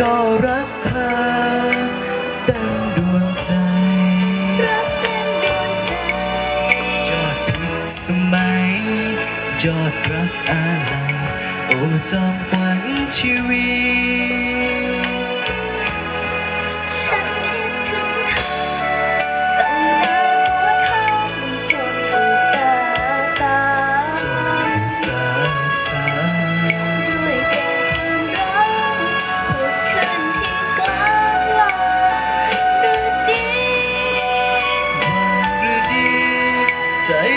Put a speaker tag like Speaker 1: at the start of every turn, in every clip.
Speaker 1: ก็รั
Speaker 2: กเธอเต็มด
Speaker 1: วใจรักเต็มดว
Speaker 2: ใจ
Speaker 1: ยอ
Speaker 2: ดผิดสมัยยอดรักอะ
Speaker 1: ไรโอ้จอมข
Speaker 2: วัญ
Speaker 1: ชีวิต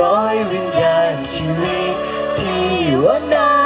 Speaker 1: ร้อยวิญญาณชีวิตที่วันนั้น